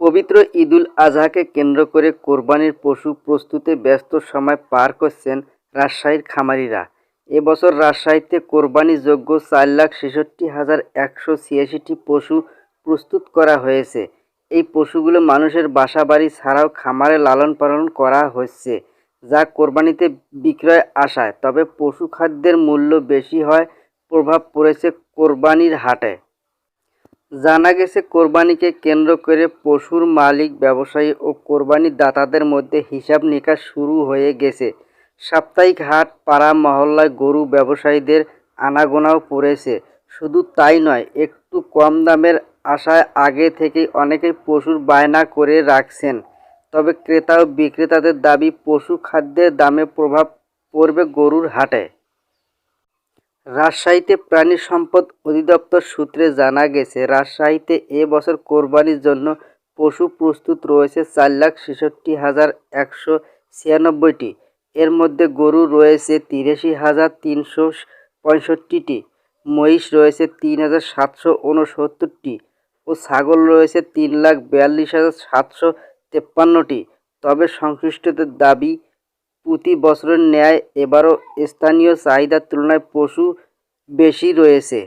পবিত্র ঈদুল আজহাকে কেন্দ্র করে কোরবানির পশু প্রস্তুতে ব্যস্ত সময় পার করছেন রাজশাহীর খামারিরা। এবছর রাজশাহীতে কোরবানিযোগ্য চার লাখ ছেষট্টি হাজার একশো ছিয়াশিটি পশু প্রস্তুত করা হয়েছে। এই পশুগুলো মানুষের বাসাবাড়ি ছাড়াও খামারে লালন পালন করা হচ্ছে, যা কোরবানিতে বিক্রয় আসায় তবে পশু খাদ্যের মূল্য বেশি হয় প্রভাব পড়েছে কোরবানির হাটে। জানা গেছে, কোরবানিকে কেন্দ্র করে পশুর মালিক, ব্যবসায়ী ও কোরবানি দাতাদের মধ্যে হিসাব নিকাশ শুরু হয়ে গেছে। সাপ্তাহিক হাট, পাড়া, মহল্লায় গরু ব্যবসায়ীদের আনাগোনাও পড়েছে। শুধু তাই নয়, একটু কম দামের আশায় আগে থেকেই অনেকেই পশুর বায়না করে রাখছেন। তবে ক্রেতা ও বিক্রেতাদের দাবি, পশু খাদ্যের দামে প্রভাব পড়বে গরুর হাটে। রাজশাহীতে প্রাণী সম্পদ অধিদপ্তর সূত্রে জানা গেছে, রাজশাহীতে এ বছর কোরবানির জন্য পশু প্রস্তুত রয়েছে চার লাখ ছেষট্টি হাজার একশো ছিয়ানব্বইটি। এর মধ্যে গরু রয়েছে তিরাশি হাজার তিনশো পঁয়ষট্টিটি, মহিষ রয়েছে তিন হাজার সাতশো উনসত্তরটি ও ছাগল রয়েছে তিন লাখ বিয়াল্লিশ হাজার সাতশো তেপ্পান্নটি। তবে সংশ্লিষ্টদের দাবি প্রতি বছরের ন্যায় এবারও স্থানীয় চাহিদার তুলনায় পশু বেশি রয়েছে।